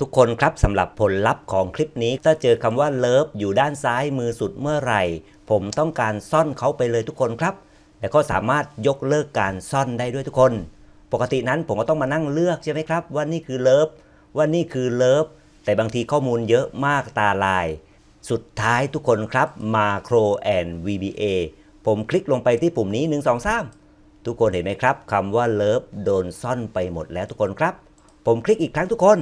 ทุกคนครับสำหรับผลลัพธ์ของคลิปนี้ ถ้าเจอคำว่าเลิฟอยู่ด้านซ้ายมือสุดเมื่อไหร่ ผมต้องการซ่อนเขาไปเลยทุกคนครับแล้วก็สามารถยกเลิกการซ่อนได้ด้วยทุกคน ปกตินั้นผมก็ต้องมานั่งเลือกใช่ไหมครับ ว่านี่คือเลิฟว่านี่คือเลิฟแต่บางทีข้อมูลเยอะมากตาลาย สุดท้ายทุกคนครับ Macro and VBA ผมคลิกลงไปที่ปุ่มนี้ 1 2 3 ทุกคนเห็นไหมครับคำว่าเลิฟโดนซ่อนไปหมดแล้วทุกคนครับ ผมคลิกอีกครั้งทุกคน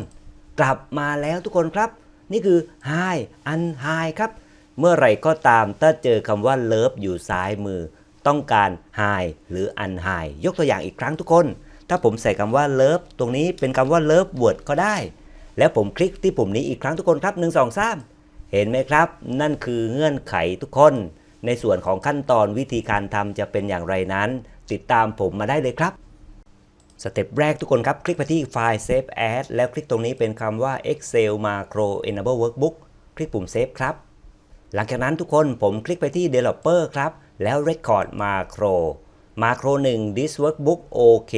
กลับมาแล้วทุกคนครับ นี่คือ Hi อัน Hi ครับ เมื่อไหร่ก็ตามถ้าเจอคำว่าเลิฟอยู่ซ้ายมือ ต้องการ Hi หรือ un Hi ยกตัวอย่างอีกครั้งทุกคน ถ้าผมใส่คำว่าเลิฟตรงนี้เป็นคำว่าเลิฟ word ก็ได้ แล้วผมคลิกที่ปุ่มนี้อีกครั้งทุกคนครับ 1 2 3 เห็นไหมครับ นั่นคือเงื่อนไขทุกคน ในส่วนของขั้นตอนวิธีการทำจะเป็นอย่างไรนั้น ติดตามผมมาได้เลยครับ สเต็ปแรกทุกคนครับ คลิกไปที่ไฟล์ Save As แล้วคลิกตรงนี้เป็นคำว่า Excel Macro Enable Workbook คลิกปุ่ม Save ครับ หลังจากนั้นทุกคนผมคลิกไปที่ Developer ครับ แล้ว Record Macro Macro 1 This Workbook OK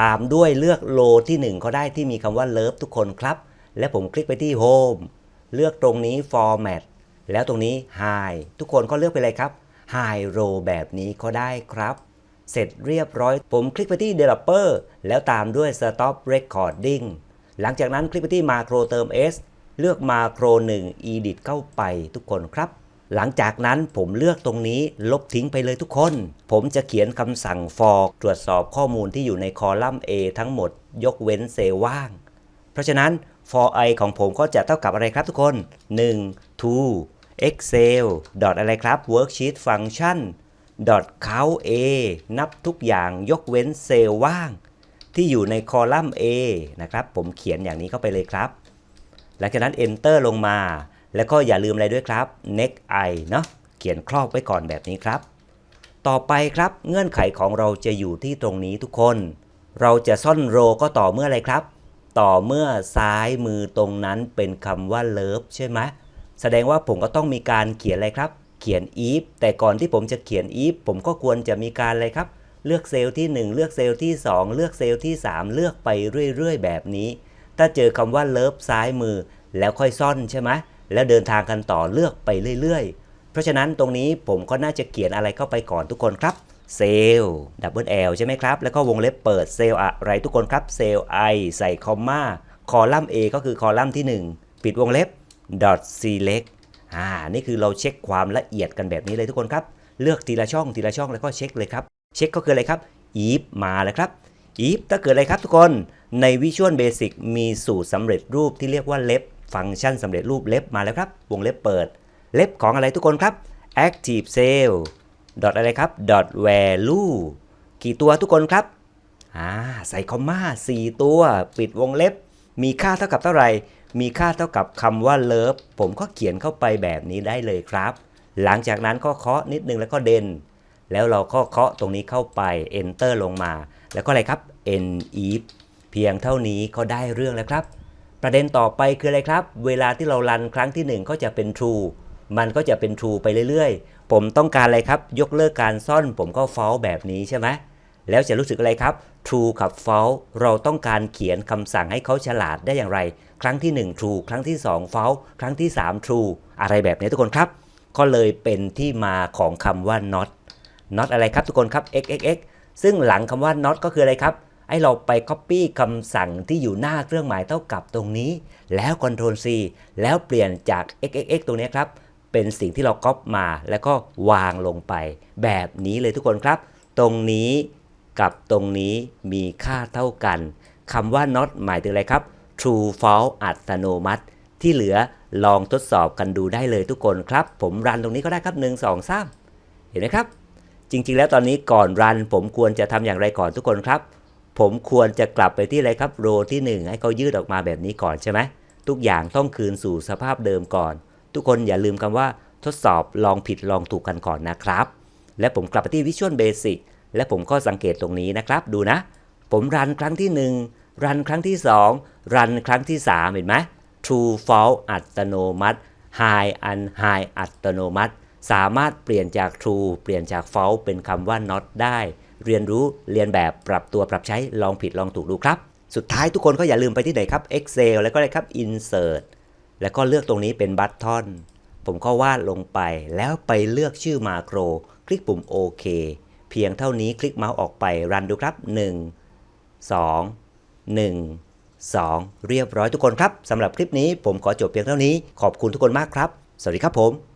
ตามด้วยเลือกโลที่ 1 ก็ได้ที่มีคำว่า Love ทุกคนครับ และผมคลิกไปที่ Home เลือกตรงนี้ Format แล้วตรงนี้ High ทุกคนก็เลือกไปเลยครับ High Row แบบนี้ก็ได้ครับ เสร็จเรียบร้อย ผมคลิกไปที่ Developer แล้วตามด้วย Stop Recording หลังจากนั้นคลิกไปที่ Macro เติม S เลือก Macro 1 Edit เข้าไปทุกคนครับ หลังจากนั้นผมเลือกตรงนี้ลบทิ้งไปเลยทุกคน ผมจะเขียนคำสั่ง for ตรวจสอบข้อมูลที่อยู่ในคอลัมน์ A ทั้งหมด ยกเว้นเซล่ว่าง เพราะฉะนั้น for i ของผมก็จะเท่ากับอะไรครับทุกคน 1 to excel ดอทอะไรครับ worksheet function count a นับทุกอย่างยกเว้นเซลล์ว่าง ที่อยู่ในคอลัมน์ A นะครับ ผมเขียนอย่างนี้เข้าไปเลยครับ หลังจากนั้น enter ลงมา แล้วก็อย่าลืมอะไรด้วยครับ next i เนาะเขียนครอบไว้ก่อนแบบนี้ครับ ต่อไปครับเงื่อนไขของเราจะอยู่ที่ตรงนี้ทุกคน เราจะซ่อนโรก็ต่อเมื่ออะไรครับ ต่อเมื่อซ้ายมือตรงนั้นเป็นคำว่า love ใช่ไหมแสดงว่าผมก็ต้องมีการเขียนอะไรครับ เขียน if แต่ก่อนที่ผมจะเขียน if ผมก็ควรจะมีการอะไรครับ เลือกเซลล์ที่ 1 เลือกเซลล์ที่ 2 เลือกเซลล์ที่ 3 เลือกไปเรื่อย ๆ แบบนี้ ถ้าเจอคำว่า love ซ้ายมือ แล้วค่อยซ่อนใช่ไหมแล้วเดินทางกันต่อเลือกไปเรื่อย ๆ เพราะฉะนั้นตรงนี้ผมก็น่าจะเขียนอะไรเข้าไปก่อนทุกคนครับเซลล์ดับเบิลแอลใช่ไหมครับ แล้วก็วงเล็บเปิดเซลล์อะไรทุกคนครับเซลล์ i ใส่คอมมาคอลัมน์ A ก็คือคอลัมน์ที่ 1 ปิดวงเล็บ dot select อ่านี่คือเราเช็คความละเอียดกันแบบนี้เลยทุกคนครับ เลือกทีละช่องทีละช่องแล้วก็เช็คเลยครับ เช็คก็คืออะไรครับ if มาแล้วครับ if ถ้าเกิดอะไรครับทุกคนใน Visual Basic มีสูตรสำเร็จรูปที่เรียกว่าเล็บฟังก์ชันสำเร็จรูปเล็บมาแล้วครับ วงเล็บเปิด เล็บของอะไรทุกคนครับ active cell ดอทอะไรครับ dot value กี่ตัวทุกคนครับอ่าใส่คอมมา4ตัว ปิดวงเล็บ มีค่าเท่ากับเท่าไหร่ มีค่าเท่ากับคำว่า love ผมก็เขียนเข้าไปแบบนี้ได้เลยครับ หลังจากนั้นก็เคาะนิดนึงแล้วก็เดน แล้วเราก็เคาะตรงนี้เข้าไป enter ลงมา แล้วก็อะไรครับ n if เพียงเท่านี้ก็ได้เรื่องแล้วครับ ประเด็นต่อไปคืออะไรครับ เวลาที่เรารันครั้งที่ 1 ก็จะเป็น true มันก็จะเป็น true ไปเรื่อยๆ ผมต้องการอะไรครับ ยกเลิกการซ่อน ผมก็ false แบบนี้ใช่ไหม แล้วจะรู้สึกอะไรครับ true กับ false เราต้องการเขียนคำสั่งให้เขาฉลาดได้อย่างไร ครั้งที่ 1 true ครั้งที่ 2 false ครั้งที่ 3 true อะไรแบบนี้ทุกคนครับ ก็เลยเป็นที่มาของคำว่า not not อะไรครับทุกคนครับ x x x ซึ่งหลังคำว่า not ก็คืออะไรครับไอ้เราไป copy คำสั่งที่อยู่หน้าเครื่องหมายเท่ากับตรงนี้ แล้ว Ctrl C แล้วเปลี่ยนจาก x x x ตรงนี้ครับ เป็นสิ่งที่เราก๊อปมาแล้วก็วางลงไป แบบนี้เลยทุกคนครับ ตรงนี้ กับตรงนี้มีค่าเท่ากันคำว่า not หมายถึงอะไรครับ true false อัตโนมัติ ที่เหลือลองทดสอบกันดูได้เลยทุกคนครับ ผมรันตรงนี้ก็ได้ครับ 1 2 3 เห็นไหมครับ จริงๆ แล้วตอนนี้ก่อนรัน ผมควรจะทำอย่างไรก่อนทุกคนครับ ผมควรจะกลับไปที่อะไรครับโรที่ 1 ให้เขายืดออกมาแบบนี้ก่อนใช่ไหมทุกอย่างต้องคืนสู่สภาพเดิมก่อน ทุกคนอย่าลืมคำว่าทดสอบลองผิดลองถูกกันก่อนนะครับ และผมกลับไปที่ Visual Basic และผมก็สังเกตตรงนี้นะครับดูนะ ผมรันครั้งที่ 1 รันครั้งที่ 2 รันครั้งที่ 3 เห็นไหม True False อัตโนมัติ High and High อัตโนมัติ สามารถเปลี่ยนจาก True เปลี่ยนจาก False เป็นคำว่า Not ได้ เรียนรู้เรียนแบบปรับตัวปรับใช้ลองผิดลองถูกดูครับ สุดท้ายทุกคนก็อย่าลืมไปที่ไหนครับ Excel แล้วก็เลยครับ Insert แล้วก็เลือกตรงนี้เป็นบัตทอนผมก็วาดลงไปแล้วไปเลือกชื่อมาโคร คลิกปุ่มโอเค เพียงเท่านี้คลิกเมาส์ออกไปรันดูครับ 1 2 1 2 เรียบร้อยทุกคนครับสำหรับคลิปนี้ผมขอจบเพียงเท่านี้ ขอบคุณทุกคนมากครับ สวัสดีครับผม